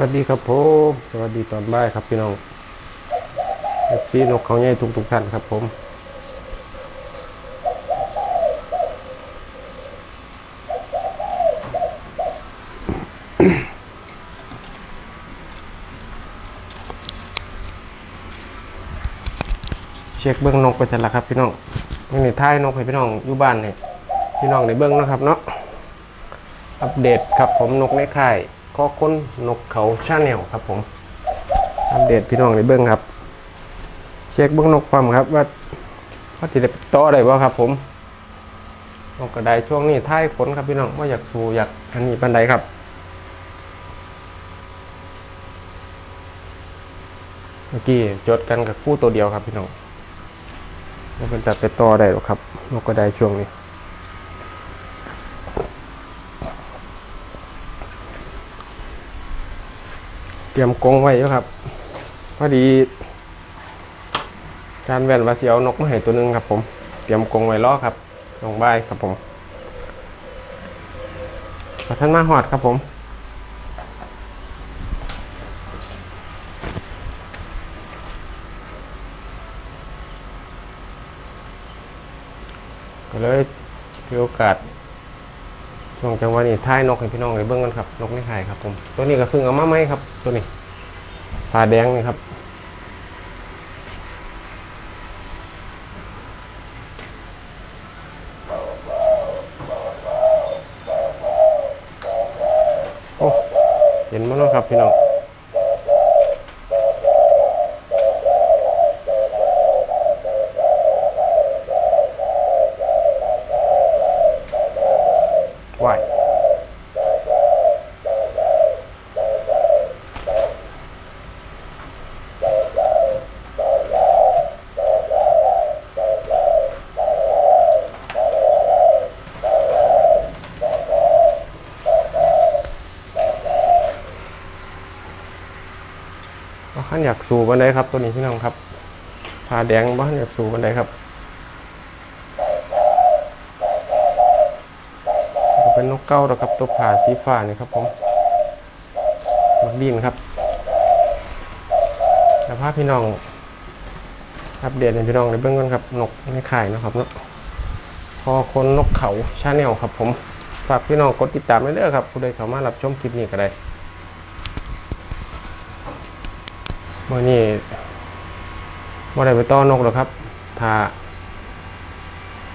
วัสดีครับผมสวัสดีตอนบ่ายครับพี่น้องเอฟซีนกเขาใหญ่ทุกทุกท่านครับผมเช็คเบื้องนกไปเสร็จแล้วครับพี่น้องนี่ในท้ายนกให้พี่น้องอยู่บ้านเนี่ยพี่น้องในเบื้องนะครับเนาะอัปเดตครับผมนกในค่าย ข้อค้นนกเขาชาแนลครับผมอัปเดตพี่น้องในเบื้องครับ เช็คเบื้องนกความครับ ว่าว่าติดต่ออะไรบ่ครับ ผมนกกระไดช่วงนี้ท้ายฝนครับพี่น้องว่าอยากสูอยากอันนี้ปันใดครับเมื่อกี้จดกันกับคู่ตัวเดียวครับพี่น้องแล้วเป็นจัดไปต่อได้หรอกครับนกกระไดช่วงนี้ ตรียมกรงไว้อยู่ครับพอดีการแว่นวาเสียวนกมาให้ตัวหนึงครับ ผม เตรียมกรงไว้ล้อครับลงบ่ายครับผมขอท่านมาหอดครับผมก็เลยมีโอกาส ช่วงจังหวะนี้ท้ายนกให้พี่น้องในเบื้องกันครับ นกไม่ไข่ครับผม ตัวนี้ก็เพิ่งเอามาไหมครับ ตัวนี้ตาแดงนี่ครับโอ้เห็นมั้งครับพี่น้อง อยากสูบันไดครับ ตัวนี้พี่น้องครับผาแดงบ้านอยากสูบันไดครับเป็นนกเก้าแล้วครับ ตัวผาสีฟ้านี่ครับผมนกดินครับแล้วพาพี่น้องอัปเดตให้พี่น้องในเบื้องต้นครับนกในข่ายนะครับเนาะพอคนนกเขาชาแนลครับผมฝากพี่น้องกดติดตามไว้เด้อครับผู้ใดเข้ามารับชมคลิปนี้ก็ได้ เมื่อนี้ว่าได้ไปต้อนกหรอกครับถ้า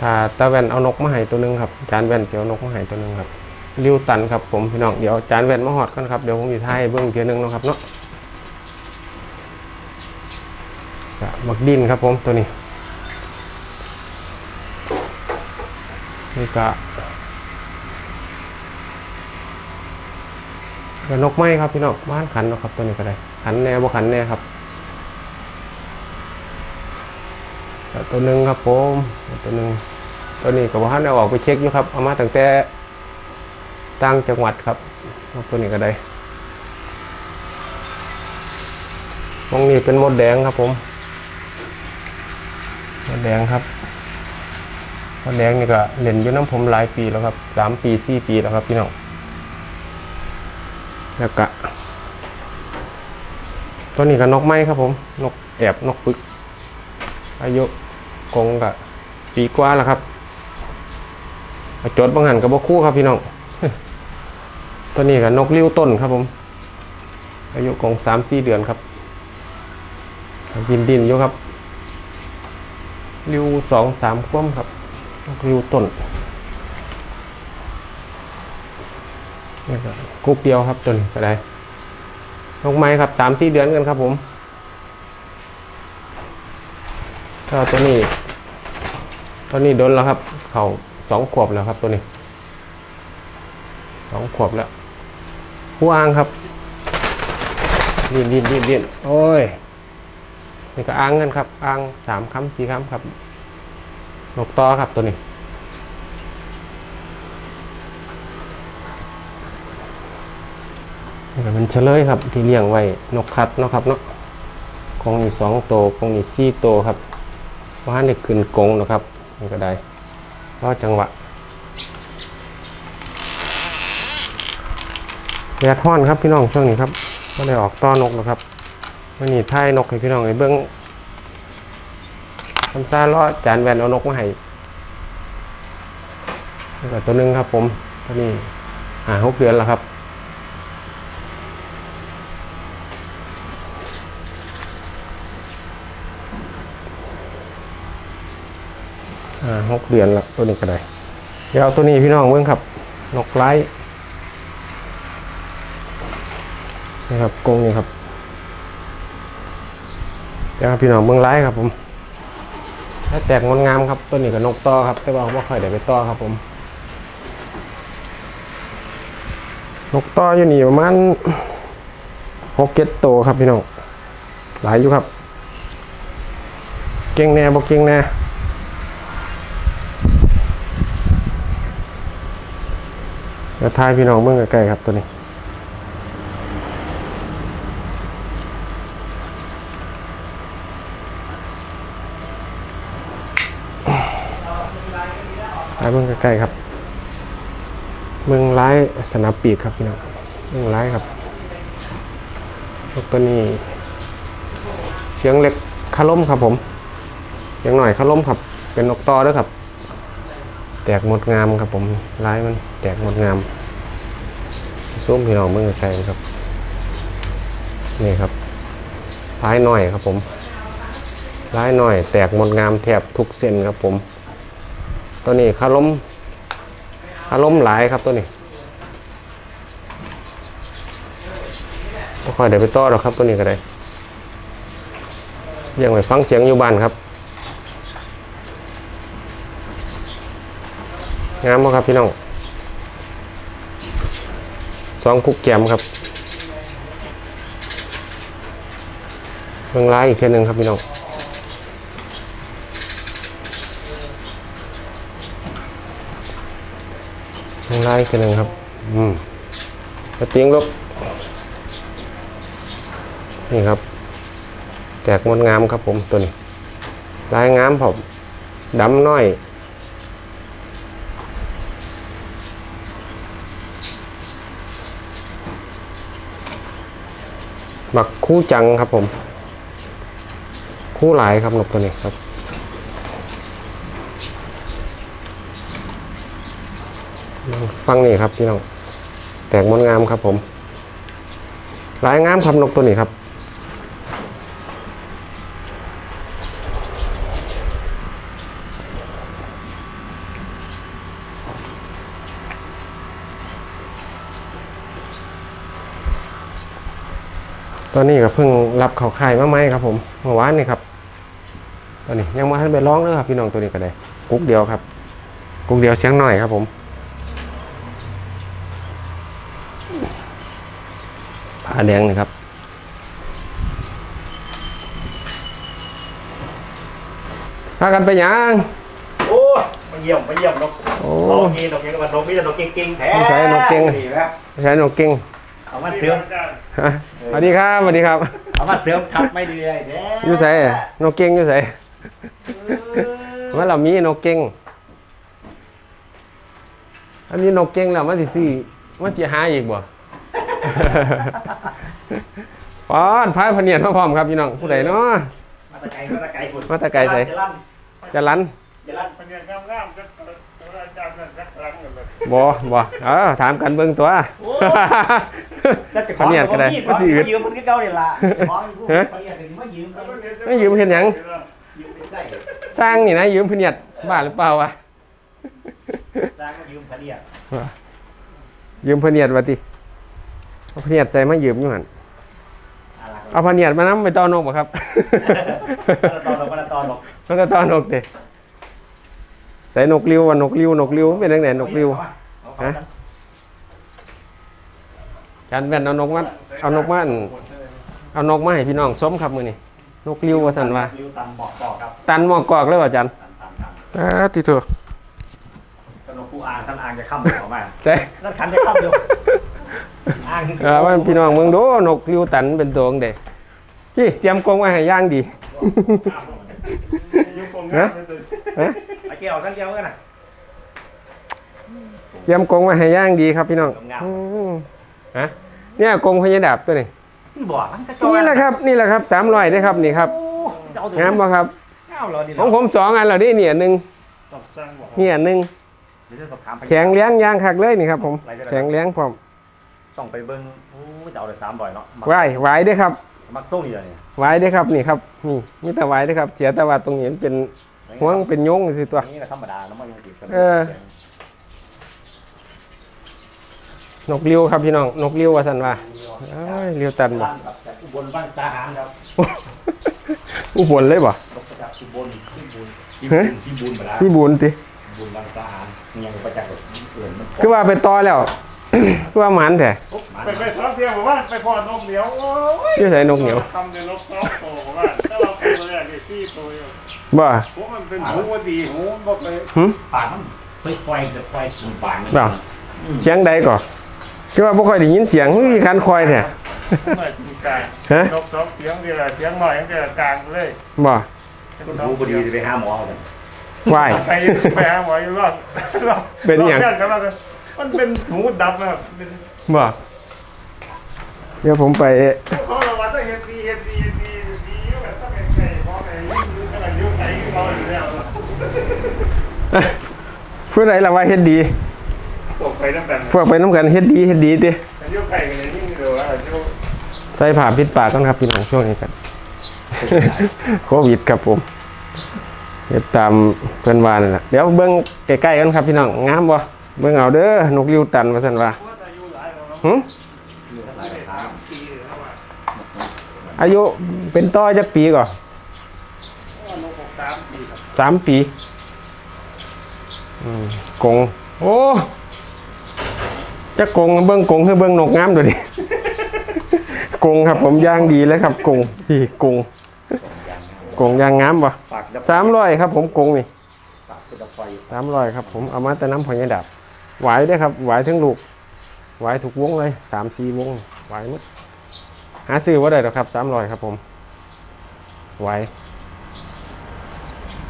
ถ้าตาแว่นเอานกมาให้ตัวหนึงครับจานแว่นเดี๋ยวนกมาให้ตัวหนึงครับริ้วตันครับผมพี่น้องเดี๋ยวจานแว่นมาหอดกันครับเดี๋ยวผมอยู่ท้ายเบื้องเทียหนึงนะครับเนาะก็มักดินครับผมตัวนี้นี่ก็เดี๋ยวนกไม้ครับพี่น้องบ้านขันนะครับตัวนี้ก็ได้ ขันแน่บ่ขันแน่ครับตัวหนึ่งครับผมตัวหนึ่งตัวนี้กับว่าท่านเอาออกไปเช็คอยู่ครับเอามาตั้งแต่ต่างจังหวัดครับตัวนี้ก็ได้ตรงนี้เป็นมดแดงครับผมมดแดงครับมดแดงนี่ก็เล่นอยู่น้ำผมหลายปีแล้วครับสามปีสี่ปีแล้วครับพี่น้องแล้วก็ ตัวนี้ก็นกไม้ครับผม นกแอบนกปึก อายุกงกับปีกว่าแล้วครับจดบางหันกับบคู่ครับพี่น้อง ตัวนี้ก็นกลิ้วต้นครับผม อายุกงสามสี่เดือนครับดินดินอยู่ครับริ้วสองสามคว่ำครับนกริ้วต้นนี่ก็กุ๊กเดียวครับตัวนี้ก็ได้ นกไม้ครับสามที่เดือนกันครับผมก็ตัวนี้ ตัวนี้โดนแล้วครับ เขาสองขวบแล้วครับตัวนี้สองขวบแล้วผู้อ้างครับดินดินดินดินโอ้ยนี่ก็อ้างกันครับอ้างสามคำสี่คำครับนกต่อครับตัวนี้ นี่ก็เป็นเฉลยครับ ที่เลี้ยงไว้นกคัดเนาะครับเนาะกงนี่สองโตวกงนี่สี่โตวครับว่านี่ขึ้นกงนะครับนี่ก็ได้รอจังหวะแดดท่อนครับพี่น้องช่วงนี้ครับก็เลยออกต้อนกแล้วครับมันนี่ท้ายนกให้พี่น้องไอ้เบิ้งทำซาล้อจานแวนเอานกมาให้แล้วก็ตัวหนึงครับผมตัวนี้หาหกเดือนแล้วครับ หกเดือนล้วตัวนี้ก็ได้ เดี๋ยวเอาตัวนี้พี่น้องเบิ้งครับ นกไร้นี่ครับกงนี่ครับเดี๋ยวพี่น้องเบิ้งไร้ครับผมถ้าแตกงดงามครับตัวนี้กับนกต่อครับแต่ว่าไม่ค่อยได้ไปต่อครับผม นกต่ออยู่นี่ประมาณหกเจ็ดตัวครับพี่น้องหลายอยู่ครับ เก่งแน่บอกเก่งแน่ เดี๋ยวทายพี่น้องเมื่อใกล้ครับตัวนี้ทายเมื่อใกล้ๆครับเมืองร้ายสนับปีกครับพี่น้องเมืองร้ายครับนกตัวนี้เสียงเล็กคาล่มครับผมเสียงหน่อยคาล่มครับ เป็นนกตอด้วยครับ แตกหมดงามครับผมร้ายมันแตกหมดงามซุ้มพี่น้องเมื่อไกลครับ นี่ครับร้ายหน่อยครับผมร้ายหน่อย แตกหมดงามแทบทุกเส้นครับผม ตัวนี้คาล้มคาล้มหลายครับตัวนี้ค่อยเดี๋ยวไปต้อหรอกครับตัวนี้ก็ได้ยังไปฟังเสียงอยู่บ้านครับ งามครับพี่น้องสองคุกแกมครับเมืองร้ายอีกเท่านึงครับพี่น้องเมืองร้ายอีกเท่านึงครับ อืมกระติ้งลบนี่ครับ แตกงดงามครับผมตัวนี้ลายงามผมดำน้อย หมักคู่จังครับผม คู่หลายครับนกตัวนี้ครับฟังนี่ครับพี่น้อง แตกมดงามครับผม หลายงามครับนกตัวนี้ครับ ตอนนี้ก็เพิ่งรับเขาค่ายมาไหมครับผมเมื่อวานนี่ครับ ตอนนี้ยังมาทันไปร้องเลยครับ พี่น้องตัวนี้ก็ได้กุ๊กเดียวครับกุ๊กเดียวเสียงหน่อยครับผมผ้าแดงนี่ครับพากันไปหยังโอ้ยมาเยี่ยมมาเยี่ยมนกโอ้นกนี้นกนี้ก็ว่านกนี้แต่นกเก่งๆแท้ไม่ใช่นกเก่งนี่แหละใช้นกเก่งเอามาเสริมฮะ สวัสดีครับสวัสดีครับเอามาเสริมทับไม่ดีเลยแท้อยู่ใส่นกเก่งอยู่ใส่ว่าเรามีนกเก่งอันนี้นกเก่งแล้วมันสิซื้อมันสิหาอีกบ่ปอนพายพะเนียดมาพร้อมครับพี่น้องผู้ใดเนาะมาตะไกลมาตะไกลฝุ่นมาตะไกลใส่จะลั่นจะลันจะลั่นมันยังงามๆก็อาจารย์นั่นสักครั้งกันเลยบ่บ่เออถามกันเบิ่งตัวจะจะ ขพะอเนียดก็ได้มามาสิอืดยืมมันก็เก่าเนี่ยล่ะจะขอผู้ฮะพะเนียดถึงมายืมไปไม่ยืมเห็นหยังยืมไปใส่สร้างนี่นะยืมพะเนียดบ้าหรือเปล่าวะสร้างก็ยืมพะเนียดยืมพะเนียดว่าติเอาพะเนียดใส่มายืมอยู่หั่นอะไรเอาพะเนียดมานํไปต้อนนกบ่ครับตอนนกมาตอนนกมันก็ต้อนนกเด้ใส่นกริ้วว่านกริ้วนกริ้วเป็นจังไดนกริ้วฮะ จานแว่นเอานกมาเอานกมาอั่นเอานกมาให้พี่น้องส้มครับมื้อนี้นกริ้วว่าซั่นว่าริ้วตันบอกบอกครับตันหมอกกอกเลยว่าจันตันตันตันอ่าติโตแต่นกผู้อ่างท่านอ่างจะข้ามออกมาใช่นั่นขันจะข้ามอยู่อ่างเออว่าพี่น้องเมืองดูนกริ้วตันเป็นตัวจั่งเด้พี่เตรียมกรงไว้ให้ย่างดียุ่งกงงามเลยตัวฮะไอ้เกี่ยวทั้งเกี่ยวกันน่ะเตรียมกรงไว้ให้ย่างดีครับพี่น้องงามอืม ฮะเนี่ยกรงพญาดาบตัวนี้ที่บอกมันจะนี่แหละครับนี่แหละครับสามร้อยได้ครับนี่ครับโอ้จะเอาถึงามบ่ครับข้าวเหรอนี่ของผมสองอันเหล่านี้เนี่ยหนึ่งต้องสร้างบอกเนี่ยหนึ่งเดี๋ยวจะสอบถามไปแข็งเลี้ยงยางคักเลยนี่ครับผมแข็งเลี้ยงพร้อมต้องไปเบิ้งโอ้จะเอาแต่สามบ่อยเนาะมักไหวไหวได้อครับมักส่งนี่เลยนี่ไหวได้อครับนี่ครับนี่มีแต่ไหวได้อครับเสียแต่ว่าตรงนี้มันเป็นห่วงเป็นโยงสิตัวนี่แหละธรรมดาแล้วมันยังติดกันเออ นกเลี้ยวครับพี่น้อง นกเลี้ยวว่าสันว่าเอ้ยเลี้ยวตันบ่บ้านครับจากอุบลบ้านสาหารครับอุบลเลยบ่นกประจักษ์อุบลที่บุญที่เฮ้บุยญที่บุญมาแล้วพี่บุญติบุญบ้านสาหารนี่ยังประจักษ์แบบเอื่นมันคือว่าไปต่อแล้ว คือว่าหมันแท้ปุ๊บมาไปไปท้องเที่ยวบอกว่าไปพอนกเหนียวโอ้ยอยู่ใส่นกเหนียวทำเป็นนกสองตัวบอกว่าถ้าเราเป็นตัวแรกเนี่ยสี่ตัวอยู่บ่พวกมันเป็นหูว่าดีหูบอกเลยหึป่านมันค่อยๆจะค่อยสูงป่านมันบ่เสียงใดก่อ คือว่าบ่ค่อยได้ยินเสียงมีการคอยแท้หน่อยจริงกลางฮะนกสองเสียงเดียวเสียงหน่อยเดียวกลางเลยบ่คุณครูพอดีจะไปหาหมอกันไหวายไปไปหาหมออยู่รอบรอบเป็นหยังรอบกันแล้วกันมันเป็นหูดับนะครับเป็นบ่เดี๋ยวผมไปเขาเราว่าต้องเห็นดีเห็นดีเห็นดีเห็นดีแบบต้องเห็นไก่เพราะไก่ยุ่งอะไรยุ่งไก่เราอยู่แล้วผู้ใดล่ะว่าเฮ็ดดี ตกไปน้ำกันพวกไปน้ำกันเฮ็ดดีเฮ็ดดีติยุ่งไก่กันยิ่งเดียวอะยุ่งใส่ผ้าปิดปากก่อนครับพี่น้องช่วงนี้กันโควิดครับผมเฮ็ดตามเพิ่นว่านั่นแหละเดี๋ยวเบิ่งใกล้ๆกันครับพี่น้องงามบ่เบิ่งเอาเด้อนกริวตันว่าซั่นว่าว่าอายุหลายแล้วเนาะหึสามปีแล้วว่าอายุเป็นต่อจักปีก่อนว่านกหกสามปีครับสามปีอืมกงโอ้ จะกงเบิ่งกงคือเบิ่งนกงามตัวนี้กงครับผมย่างดีเลยครับกงพี่กงกงย่างงามบ่ปากจะสามร้อยครับ ผมกงนี่ปากจะไฟสามร้อยครับ ผมเอามาแต่น้ำพอยายดับไหวได้อครับไหวถึงลูกไหวถูกวงเลยสามสี่วงไหวหมดหาซื้อว่าได้หรอกครับสามร้อยครับ ผมไหว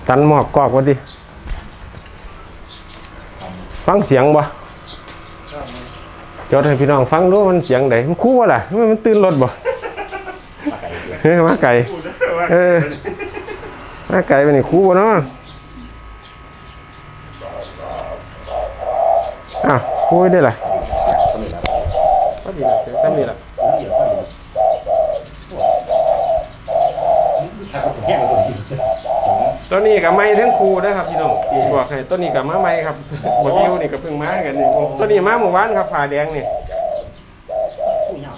ตันหมอกกอกว่าดิฟังเสียงบ่ จดให้พี่น้องฟังดูมันเสียงไหนมันคู่วะล่ะมันตื่นรถบ่เฮ้ยมาไก่เออมาไก่ไปนี่คู่วะเนาะอะคู่ได้ล่ะก็มีล้วก็ดีละเสียงซ้ำนี่ละ เดี๋ยวก็มีถ้าเขาแห้งก็ดี ตัวนี้กับไม้ทั้งคู่นะครับพี่น้องบอกให้ตัวนี้กับม้าไม้ครับบอกิ้วนี่ก็เพิ่งมากันนี่ตัวนี้มาเมื่อวานครับผ่าแดงนี่ผู้ยาว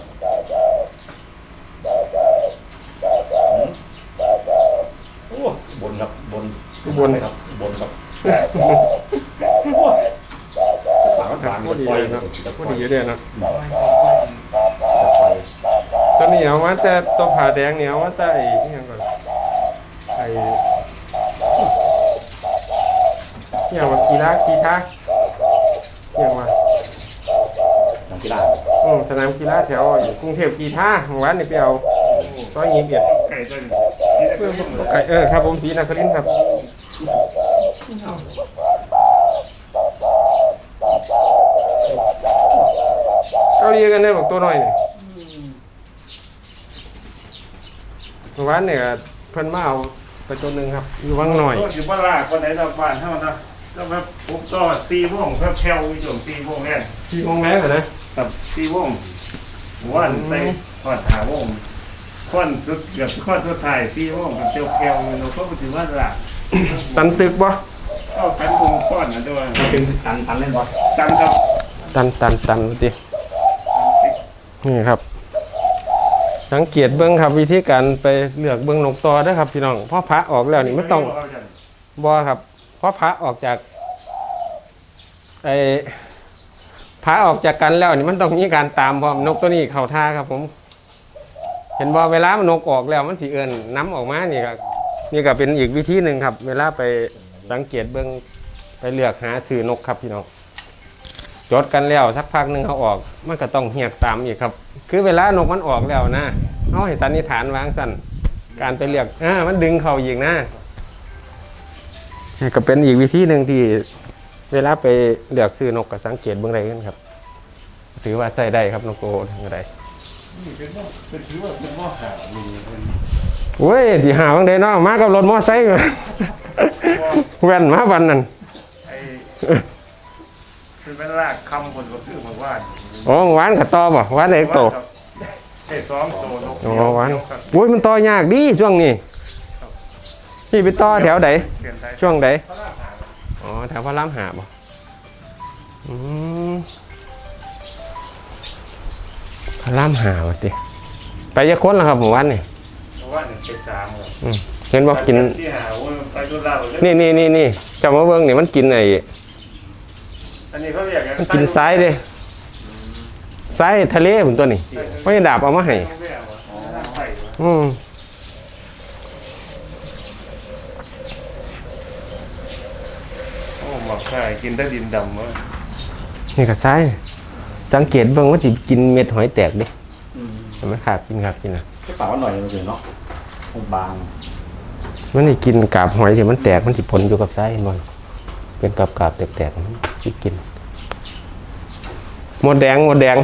โอ้บนครับบนบนครับบนครับปากหวานพูดดีไฟเลยคนะรับพูดดีอยู่เดียวนะไฟตัวนี้เอามาแต่ตัวผ่าแดงเนี่ยเอามาแต่ไอ้นี่ยังก่อนไอ้เนี่ยว่า กีฬากีฬาเนี่ยว่าน้ำกีฬาอืมสนามกีฬาแถวอยู่กรุงเทพกีฬาเมื่อวานนี่ไปเอาซอยยิงเอียดไก่ตัวนี้ที่ได้เอเพิ่อมเลยไก่เออครับผมสีนครินทร์ครับเอาเรียกกันได้บอกตัวน้อยนี่เมื่อวานเนี่ยเพิ่นมาเอาไปตัวหนึ่งครับ อยู่วังหน่อย อยู่บ้านลาคนไหนดอกบ้านเท่านั้น แล้วแบบผมก็ซีม่วงเพิ่มแคลวิจมซีม่วงแน่ที่วงแม่เหรอนะ กับซีม่วงวันใส่ทอดหาวงข้อนสุดเกือบข้อนสุดท้ายซีม่วงกับเจียวแคลเราก็ถือว่าละตันตึกบ่เอาขันคงข้อนนะด้วยถึงตันตันเล่นบอลจำกับตันตันตันดินี่ครับ สังเกตเบิ้งครับวิธีการไปเลือกเบิ้งนกตอเด้อครับพี่น้องพอพระออกแล้วนี่ไม่ต้องบอครับเพ ราะพระออกจากไอ้พระออกจากกันแล้วนี่มันต้องมีการตามพร้อมนกตัวนี้เข้าท่าครับ ผม เห็นบอเวลามันนกออกแล้วมันสีเอินน้ำออกมานี่ก็นี่ก็เป็นอีกวิธีหนึ่งครับ เวลาไปสังเกตเบิ้องไปเลือกหาสื่อนกครับพี่น้องจดกันแล้วสักพักหนึ่งเขาออก มันก็ต้องเหียกตามอีกครับ คือเวลานกมันออกแล้วนะเขาให้สันนิษฐานวางสันการไปเลือกอ่ามันดึงเข่าอีกนะ ก็เป็นอีกวิธีหนึ่งที่เวลาไปเลือกซื้อนกก็สังเกตเบื้องไรกันครับ ถือว่าใส่ได้ครับนกโกทั้งไรนี่เป็นหม้อเป็นถือว่าเป็นหม้อขาวนี่เป็นเว้ยสิหาบางเดเนาะมากับรถมอไซค์หม้อแว่นมาวันนั้นไอ้เป็นเป็นรากคำคนก็คือเมื่อวานโอ้หวานกับตอบ่หวานเด็กโตไอ้สองโตนกโอ้หวานโอ้ยมันต่อยากดีช่วงนี้ นี่ไปต่อแถวใดเปลี่ยนไทยช่วงใดอ๋อแถวพระรามหาบ่อืมพระรามหาวะติไปจะค้นแล้วครับผมวันนี่เพราะว่าหนึ่งเป็นสามครับอืมเห็นบอกกินที่หาว่าไปดูเราเลยนี่นี่นี่นี่จำมาเบิ้งนี่มันกินไอ้อันนี้เขาเรียกมันกินซ้ายเด้ซ้ายทะเลผมตัวนี้ไม่ได้ดาบเอามาให้ไม่เอาอะอ๋อไปวะอืม โอ้หมักไข่กินได้ดินดำวะนี่ก็ซ้ายสังเกตเบิ่งว่าสิกินเม็ดหอยแตกเดิเห็นไหมขาดกินครับกินนะกระเป๋าหน่อยมันเลยเนาะคงบาง มันนี่กินกาบหอยที่มันแตกมันสิผลอยู่กับซ้ายเห็นบ่เป็นกาบกาบๆแตกๆมันสิกินหมดแดงหมดแดง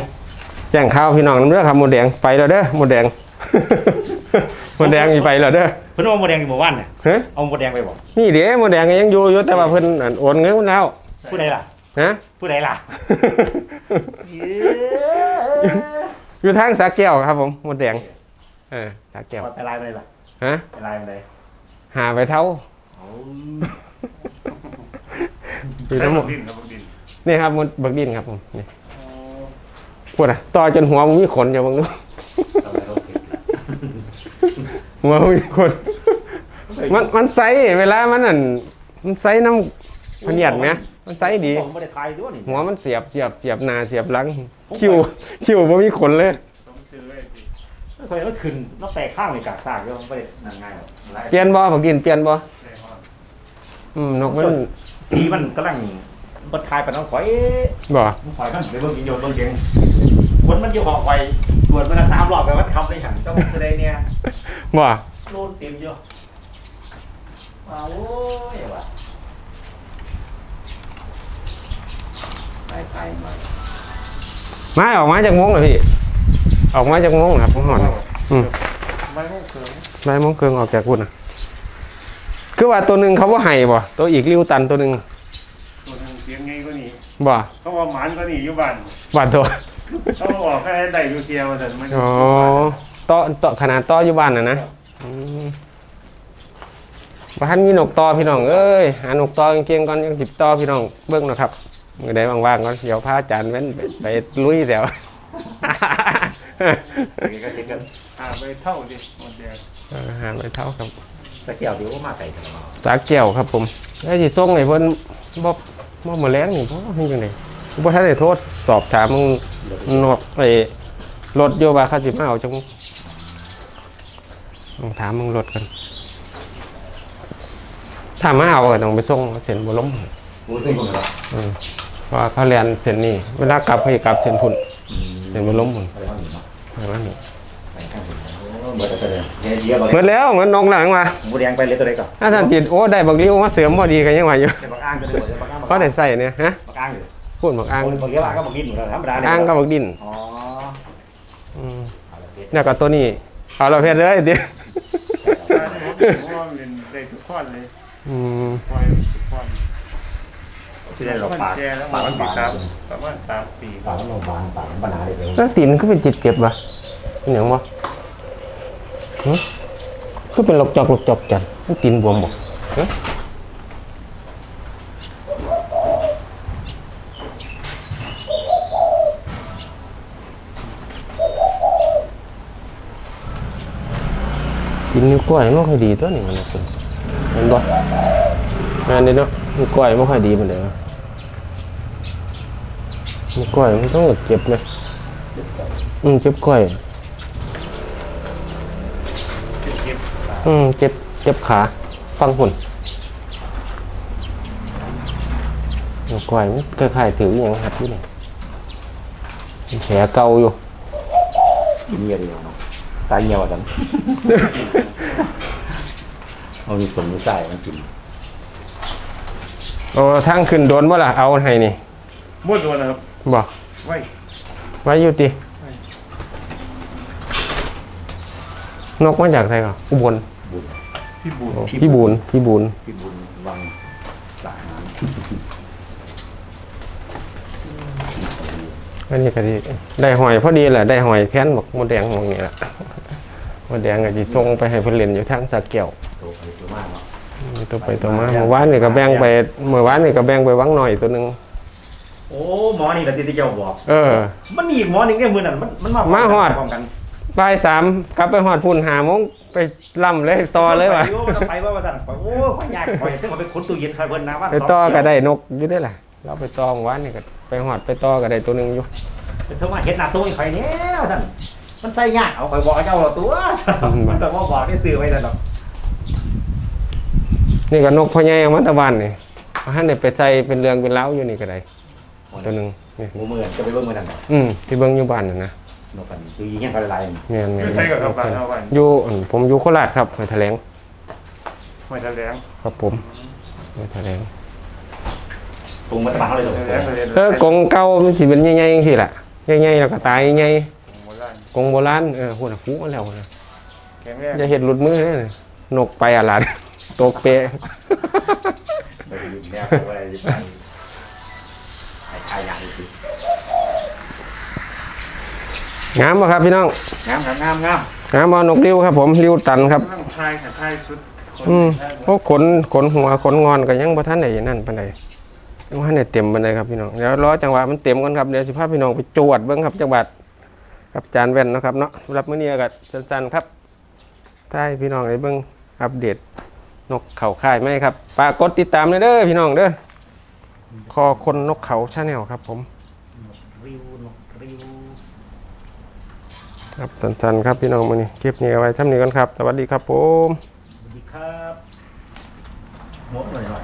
แจ้งข้าวพี่น้องน้ำเด้อครับหมดแดงไปแล้วเด้อหมดแดงห มดแดงมีไปแล้วเด้อเพิ่นเอาหมดแดงอยู่หมู่บ้านเนี่ยเฮ้ยเอาหมดแดงไปบ่นี่เด้หมดแดงก็ยังอยู่อยู่แต่ว่าเพิ่นอั่นโอนเงินมาแล้วผู้ใดล่ะฮะ ผู้ใดล่ะอยู่ทางสาแก้วครับผมหมดแดงเออสาแก้วไปลายไปล่ะฮะไปลายไปไหนหาไปเท่าอยู่ใช้ทั้งหมบัดกดินครับบักดินนี่ครับมดบักดินครับผมนี่พูดอะต่อจนหัวมึงมีขนอย่าบังดู เอาไปรถเก็บ หัวมึงมีขนมันมันไซส์เวลามันนั่นมันไซส์น้ำพะเนียดไหมมันไซส์ดี ผมไม่ได้ขายด้วยนี่หัวมันเสียบเสียบเสียบหน้าเสียบหลัง คิวคิวบ่มีขนเลยสมชื่อไว้ดิเคยมันขึ้นแล้วแตกข้างเลยกากซากเยอะไม่ได้นั่นง่ายหรอกเปลี่ยนบ่บักดินเปลี่ยนบ่ได้ฮอดอืมนกมันสีมันกำลังบดคายไปน้องข่อยบ่มันข่อยมันไปเบิ่งกินโยนเบิ่งเก่งคนมันอยู่หอกไว้ ตรวจมันละสามรอบไปวัดคำเลยหันก็มันคือใดเนี่ยบ่โดนเต็มเยอะว้าวโอ้ยว่ะไปไปมาไม้ออกมาจากมงเหรอพี่ ออกมาจากมงครับผมหอนอืมไม่ไม่เกินไม้มงเกิงออกจากพุ่นน่ะคือว่าตัวหนึงเขาบ่ให้บ่ ตัวอีกริ้วตันตัวหนึงตัวหนึงเสียงไงก็นี่บ่เขาว่าหมานก็นี่อยู่บ้าน บาดตัว เขาบอกให้ได้อยู่เทียวแต่มันอ๋อต่อต่อขนาดต่ออยู่บ้านน่ะนะอืมบ่ทันมีนกต่อพี่น้องเอ้ยหานกต่อเก่งๆก่อนยังสิบต่อพี่น้องเบิ่งนะครับมื้อใดว่างๆก็เดี๋ยวพาอาจารย์เว้นไปไปลุยแถวก็ติดกันหาไปเท่าดิหมดแดงเออหาไปเท่าครับตะเกียบเดี๋ยวก็มาใส่กันสาแก้วครับผมแล้วสิส่งให้เพิ่นบ่บ่มาแรงนี่บ่เฮ็ดจังได๋ บ่ทันได้โทษสอบถามมึงนกไอ้รถอยู่ว่าเขาสิมาเอาจังต้องถามมึงรถกันถ้ามาเอาก็ต้องไปส่งเส้นบ่ล้มรู้สึกยังไงล่ะอืมเพราะว่าเขาเรียนเส้นนี้เวลากลับให้กลับเส้นพุ่นเส้นบ่ล้มพุ่นอะไรวะนี่เนาะประมาณนี้ไปข้างบนเหมือนจะเสด็จเนี่ยเยอะเบิดแล้วเหมือนนกหลังว่าหมูแดงไปเลยตัวใดก่อนถ้าท่านจิตโอ้ได้บักลิ้วมาเสริมพอดีกันยังว่าอยู่เดี๋ยวบักอ้างก็เลยเดี๋ยวบักอ้างเพราะได้ใส่เนี่ยฮะบักอ้างเลย พูดบักอ้างบักเลี้ยวก็บักดิ้นเหมือนกันธรรมดาเลยอ้างกับบักดินอ๋ออืมเนี่ยก็ตัวนี้เอาเราเพชรเลยเดี๋ยวเพราะว่ามันเป็นได้ทุกข้อนเลยอืมปล่อยทุกข้อนที่ได้เราปากแกแล้วปากมัมันนปีบานสามประมาณสามปีปากมันบานปากมันบานเลยเดี๋ยวแล้วตีนก็เป็นจิตเจ็บวะเป็นหยังวะหึคือเป็นหลอกจอกหลอกจอกจันมันตีนบวมบ่ฮะ กินนิ้วก้อยไม่ค่อยดีตัวนี้มันนะคุณเห็นบ่งานนี้เนาะนิ้วก้อยไม่ค่อยดีมันเลยนิ้วก้อยมันต้องเจ็บไหมอืมเจ็บก้อยอืมเจ็บเจ็บขาฟังหุ่นนิ้วก้อยมันคล้ายๆถืออย่างหัดอยู่นี่แผลเก่าอยู่เงียบเลยเนาะ ตายเงียบอะจันมันมีผลมีใส่มันกินโอ้ทางขึ้นโดนบ่ล่ะเอาให้นี่หมดตัวนะครับบ่ไว้ไว้อยู่ตินกมาจากไทยก่อนอุบลบุญพี่บุญโอ้พี่บูนพี่บูน พี่บุญวังสาร อันนี้ก็ดีได้หอยพอดีแหละได้หอยแพ้นบอกมดแดงมองนี่แหละมดแดงก็จะส่งไปให้เพิ่นเล่นอยู่ทางสระแก้วโตไปตัวมากเนาะมีตัวไปตัวมาเมื่อวานนี่ก็แบ่งไปเมื่อวานนี่ก็แบ่งไปวังหน่อยตัวหนึงโอ้หมอนี่แหละที่ที่เจ้าบอก เออ มันมีอีกหมอหนึ่งเนี่ยมือนั่นมันมันมามาฮอดพร้อมกันบ่ายสามกลับไปหอดพุ่นหาโมงไปล่ำเลยต่อเลยว่ะไปว่าไปว่าว่าสั่นโอ้ยขอยากขอยซึ่งมันเป็นคนตู้เย็นใครเพิ่นนะว่าไปต่อก็ได้นกอยู่ได้ล่ะ เราไปต่อเมื่อวานนี่ก็ไปหอดไปต่อก็ได้ตัวหนึงอยู่เป็นเท่ามาเฮ็ดหน้าตู้ให้ข่อยเนี่ยว่าสั่นมันใส่ยากเอาข่อยบอกเจ้าเราตัวสั่นมันแต่ว่าบอกได้ซื้อไว้สั่นดอกนี่ก็นกพ่อใหญ่เอามาตะวันนี่เอาให้ได้ไปใส่เป็นเรืองเป็นเล้าอยู่นี่ก็ได้ตัวหนึงนี่หมูมือจะไปเบิ่งมือนั่นดอกอืมที่เบิ่งอยู่บ้านน่ะนะนกกันคือยิงกันหลายๆแม่นไม่ๆใช่กับครับบ้านเอาไว้อยู่อั่นผมอยู่โคราชครับหอยแถลงไม่แถลงครับผมหอยแถลง ปรุงมาตะบานเขาเลยแถตัวลงแถลงเออกงเก่ามันสิเป็นใหญ่ๆจังซี่ล่ะใหญ่ๆแล้วก็ตายใหญ่โบราณกงโบราณเออหัวหน้าฟูมาแล้วนะแข็งแรงอย่าเห็ดหลุดมือเลยนะนกไปอะหลานตกเปะไปอยู่แนวอะไรไปไอ้ทายอย่างนี้คืองามป่ะครับพี่น้อง งามครับงามงามงามบ่นกริ้วครับ ผมริ้วตันครับนั่งทายค่ะทายชุดคนอืมทายพวกขนขนหัวขนงอนก็ยังบ่ทันได้นั่นปานใด ยังบ่ทันได้เต็มปานใดครับพี่น้องเดี๋ยวรอจังหวะมันเต็มก่อนครับเดี๋ยวสิพาพี่น้องไปจวดเบิ่งครับจังหวัดกับจานแว่นนะครับเนาะสำหรับมื้อนี้ก็สั้นๆครับถ้าให้พี่น้องได้เบิ่งอัปเดตนกเขาค่ายไหมครับฝากกดติดตามด้วยเด้อพี่น้องเด้อคอคนนกเขาชาแนลครับผมริวนกริวครับสั้นๆครับพี่น้องมื้อนี้คลิปนี้เอาไว้เท่านี้กันครับ สวัสดีครับผม สวัสดีครับหมดเลยหน่อย